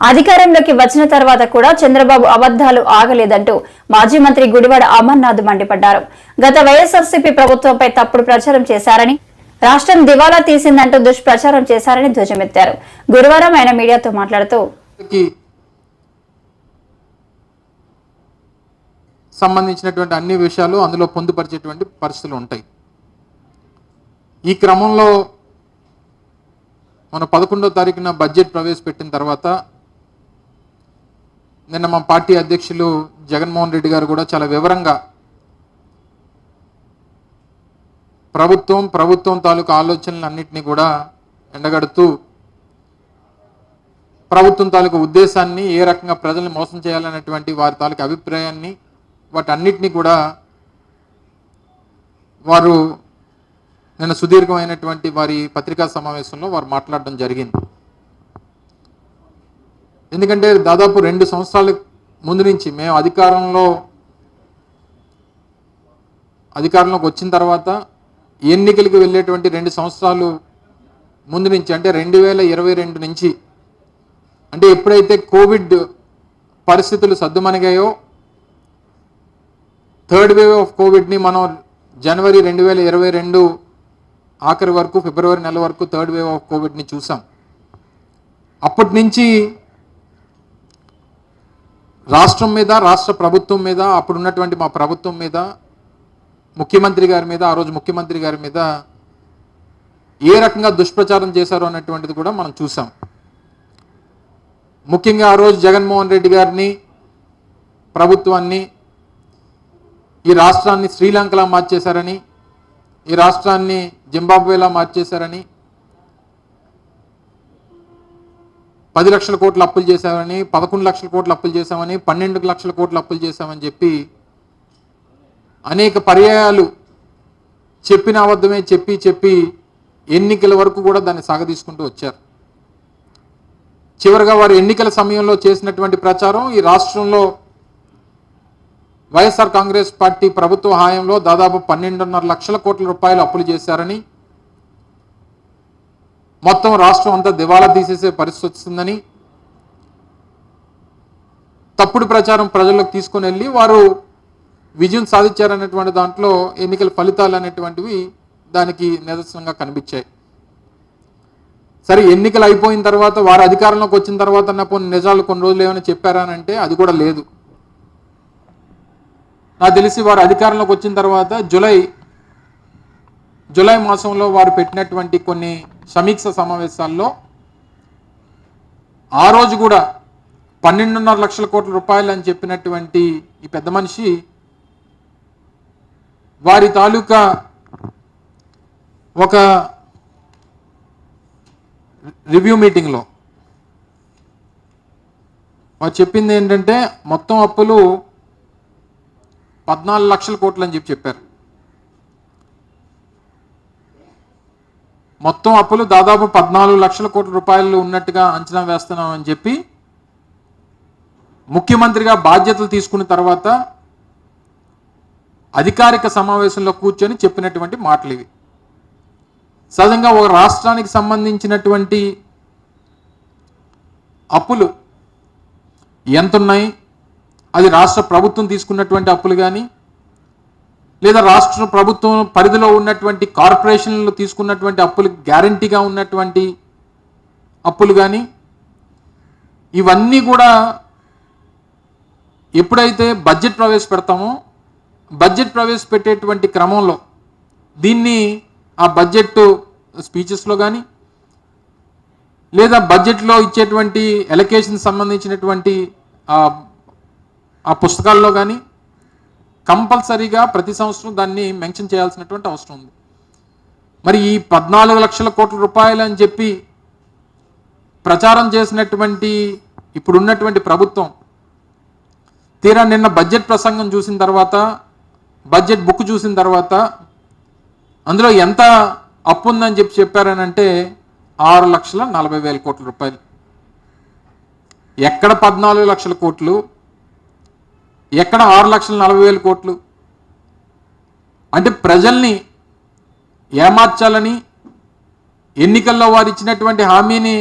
అధికారంలోకి వచ్చిన తర్వాత కూడా చంద్రబాబు అబద్దాలు ఆగలేదంటూ మాజీ మంత్రి గుడివాడ అమర్నాథ్ మండిపడ్డారు. గత వైఎస్ఆర్సీపీ ప్రభుత్వంపై తప్పుడు ప్రచారం చేశారని రాష్ట్రం దివాలా తీసిందంటూ దుష్ప్రచారం చేశారని ధ్వజమెత్తారు. గురువారం ఆయన మీడియాతో మాట్లాడుతూ సంబంధించినటువంటి అన్ని విషయాలు అందులో పొందుపరిచేటువంటి పరిస్థితులు ఉంటాయి. ఈ క్రమంలో మన పదకొండో తారీఖున బడ్జెట్ ప్రవేశపెట్టిన తర్వాత నిన్న మా పార్టీ అధ్యక్షులు జగన్మోహన్ రెడ్డి గారు కూడా చాలా వివరంగా ప్రభుత్వం ప్రభుత్వం తాలూకు ఆలోచనలన్నింటినీ కూడా ఎండగడుతూ ప్రభుత్వం తాలూకు ఉద్దేశాన్ని ఏ రకంగా ప్రజల్ని మోసం చేయాలనేటువంటి వారి తాలూకు అభిప్రాయాన్ని వాటన్నిటినీ కూడా వారు నిన్న సుదీర్ఘమైనటువంటి వారి పత్రికా సమావేశంలో వారు మాట్లాడడం జరిగింది. ఎందుకంటే దాదాపు రెండు సంవత్సరాల ముందు నుంచి మేము అధికారంలో అధికారంలోకి వచ్చిన తర్వాత ఎన్నికలకు వెళ్ళేటువంటి రెండు సంవత్సరాలు ముందు నుంచి అంటే రెండు వేల ఇరవై రెండు నుంచి అంటే ఎప్పుడైతే కోవిడ్ పరిస్థితులు సద్దుమణిగాయో థర్డ్ వేవ్ ఆఫ్ కోవిడ్ని మనం జనవరి రెండు వేల ఇరవై రెండు ఆఖరి వరకు ఫిబ్రవరి నెల వరకు థర్డ్ వేవ్ ఆఫ్ కోవిడ్ని చూసాం. అప్పటి నుంచి రాష్ట్రం మీద రాష్ట్ర ప్రభుత్వం మీద అప్పుడు ఉన్నటువంటి మా ప్రభుత్వం మీద ముఖ్యమంత్రి గారి మీద ఆ రోజు ముఖ్యమంత్రి గారి మీద ఏ రకంగా దుష్ప్రచారం చేశారు అన్నటువంటిది కూడా మనం చూసాం. ముఖ్యంగా ఆ రోజు జగన్మోహన్ రెడ్డి గారిని ప్రభుత్వాన్ని ఈ రాష్ట్రాన్ని శ్రీలంకలా మార్చేశారని ఈ రాష్ట్రాన్ని జింబాబ్వేలా మార్చేశారని పది లక్షల కోట్లు అప్పులు చేశామని పదకొండు లక్షల కోట్లు అప్పులు చేశామని పన్నెండు లక్షల కోట్లు అప్పులు చేశామని చెప్పి అనేక పర్యాయాలు చెప్పిన అబద్ధమే చెప్పి చెప్పి ఎన్నికల వరకు కూడా దాన్ని సాగదీసుకుంటూ వచ్చారు. చివరిగా వారు ఎన్నికల సమయంలో చేసినటువంటి ప్రచారం ఈ రాష్ట్రంలో వైఎస్ఆర్ కాంగ్రెస్ పార్టీ ప్రభుత్వ హాయంలో దాదాపు పన్నెండున్నర లక్షల కోట్ల రూపాయలు అప్పులు చేశారని మొత్తం రాష్ట్రం అంతా దివాలా తీసేసే పరిస్థితి వస్తుందని తప్పుడు ప్రచారం ప్రజల్లోకి తీసుకుని వెళ్ళి వారు విజయం సాధించారనేటువంటి దాంట్లో ఎన్నికల ఫలితాలు అనేటువంటివి దానికి నిదర్శనంగా కనిపించాయి. సరే ఎన్నికలు అయిపోయిన తర్వాత వారు అధికారంలోకి వచ్చిన తర్వాత నా కొన్ని నిజాలు కొన్ని రోజులు ఏమైనా చెప్పారా అంటే అది కూడా లేదు. నాకు తెలిసి వారు అధికారంలోకి వచ్చిన తర్వాత జులై జూలై మాసంలో వారు పెట్టినటువంటి కొన్ని సమీక్ష సమావేశాల్లో ఆ రోజు కూడా పన్నెండున్నర లక్షల కోట్ల రూపాయలు అని చెప్పినటువంటి ఈ పెద్ద మనిషి వారి తాలూకా ఒక రివ్యూ మీటింగ్లో వారు చెప్పింది ఏంటంటే మొత్తం అప్పులు పద్నాలుగు లక్షల కోట్లు అని చెప్పి చెప్పారు. మొత్తం అప్పులు దాదాపు పద్నాలుగు లక్షల కోట్ల రూపాయలు ఉన్నట్టుగా అంచనా వేస్తున్నామని చెప్పి ముఖ్యమంత్రిగా బాధ్యతలు తీసుకున్న తర్వాత అధికారిక సమావేశంలో కూర్చొని చెప్పినటువంటి మాటలు ఇవి. సహజంగా ఒక రాష్ట్రానికి సంబంధించినటువంటి అప్పులు ఎంతున్నాయి? అది రాష్ట్ర ప్రభుత్వం తీసుకున్నటువంటి అప్పులు కానీ లేదా రాష్ట్ర ప్రభుత్వం పరిధిలో ఉన్నటువంటి కార్పొరేషన్లు తీసుకున్నటువంటి అప్పులు గ్యారంటీగా ఉన్నటువంటి అప్పులు కానీ ఇవన్నీ కూడా ఎప్పుడైతే బడ్జెట్ ప్రవేశపెడతామో బడ్జెట్ ప్రవేశపెట్టేటువంటి క్రమంలో దీన్ని ఆ బడ్జెట్ స్పీచెస్లో కానీ లేదా బడ్జెట్లో ఇచ్చేటువంటి ఎలకేషన్ సంబంధించినటువంటి ఆ ఆ పుస్తకాల్లో కానీ కంపల్సరీగా ప్రతి సంవత్సరం దాన్ని మెన్షన్ చేయాల్సినటువంటి అవసరం ఉంది. మరి ఈ పద్నాలుగు లక్షల కోట్ల రూపాయలు అని చెప్పి ప్రచారం చేసినటువంటి ఇప్పుడున్నటువంటి ప్రభుత్వం తీరా నిన్న బడ్జెట్ ప్రసంగం చూసిన తర్వాత బడ్జెట్ బుక్ చూసిన తర్వాత అందులో ఎంత అప్పు ఉందని చెప్పి చెప్పారనంటే ఆరు లక్షల నలభై వేల కోట్ల రూపాయలు. ఎక్కడ పద్నాలుగు లక్షల కోట్లు ఎక్కడ ఆరు లక్షల నలభై వేల కోట్లు? అంటే ప్రజల్ని ఏమార్చాలని ఎన్నికల్లో వారు ఇచ్చినటువంటి హామీని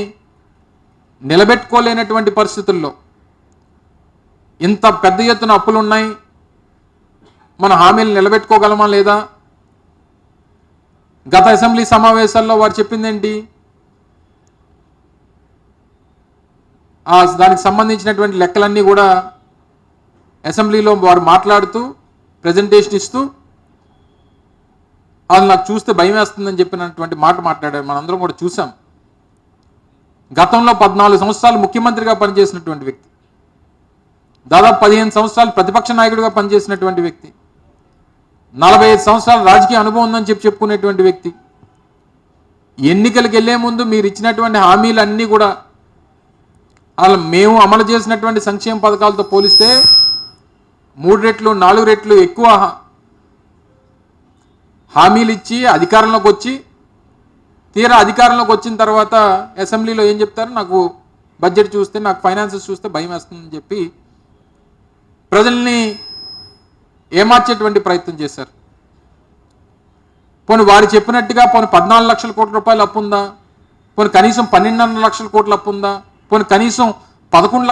నిలబెట్టుకోలేనటువంటి పరిస్థితుల్లో ఇంత పెద్ద ఎత్తున అప్పులు ఉన్నాయి మన హామీలు నిలబెట్టుకోగలమా లేదా? గత అసెంబ్లీ సమావేశాల్లో వారు చెప్పిందేంటి? ఆ దానికి సంబంధించినటువంటి లెక్కలన్నీ కూడా అసెంబ్లీలో వారు మాట్లాడుతూ ప్రజెంటేషన్ ఇస్తూ వాళ్ళు నాకు చూస్తే భయం వేస్తుందని చెప్పినటువంటి మాట మాట్లాడారు. మనందరం కూడా చూసాం. గతంలో పద్నాలుగు సంవత్సరాలు ముఖ్యమంత్రిగా పనిచేసినటువంటి వ్యక్తి దాదాపు పదిహేను సంవత్సరాలు ప్రతిపక్ష నాయకుడిగా పనిచేసినటువంటి వ్యక్తి నలభై ఐదు సంవత్సరాల రాజకీయ అనుభవం ఉందని చెప్పి చెప్పుకునేటువంటి వ్యక్తి ఎన్నికలకు వెళ్ళే ముందు మీరు ఇచ్చినటువంటి హామీలన్నీ కూడా అలా మేము అమలు చేసినటువంటి సంక్షేమ పథకాలతో పోలిస్తే మూడు రెట్లు నాలుగు రెట్లు ఎక్కువ హామీలు ఇచ్చి అధికారంలోకి వచ్చి తీరా అధికారంలోకి వచ్చిన తర్వాత అసెంబ్లీలో ఏం చెప్తారు? నాకు బడ్జెట్ చూస్తే నాకు ఫైనాన్సెస్ చూస్తే భయం వేస్తుందని చెప్పి ప్రజల్ని ఏమార్చేటువంటి ప్రయత్నం చేశారు? పోనీ వారు చెప్పినట్టుగా పోనీ పద్నాలుగు లక్షల కోట్ల రూపాయలు అప్పు ఉందా పోనీ కనీసం పన్నెండున్నర లక్షల కోట్ల అప్పు ఉందా పోనీ కనీసం పదకొండు లక్ష